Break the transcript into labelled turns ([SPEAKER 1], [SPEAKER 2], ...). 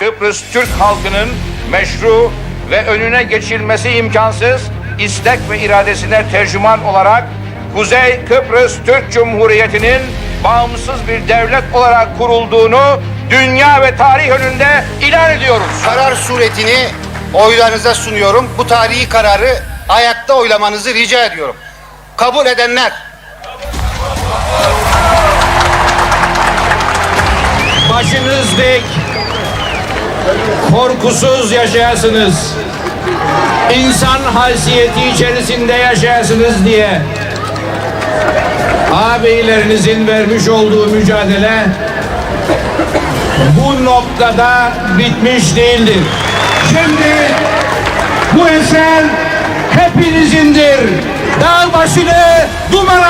[SPEAKER 1] Kıbrıs Türk halkının meşru ve önüne geçilmesi imkansız istek ve iradesine tercüman olarak Kuzey Kıbrıs Türk Cumhuriyeti'nin bağımsız bir devlet olarak kurulduğunu dünya ve tarih önünde ilan ediyoruz.
[SPEAKER 2] Karar suretini oylarınıza sunuyorum. Bu tarihi kararı ayakta oylamanızı rica ediyorum. Kabul edenler,
[SPEAKER 1] Başınız dik, korkusuz yaşayasınız. İnsan haysiyeti içerisinde yaşayasınız diye ağabeylerinizin vermiş olduğu mücadele bu noktada bitmiş değildir. Şimdi bu eser hepinizindir. Dağ başını duman almış. Yürüyelim arkadaşlar.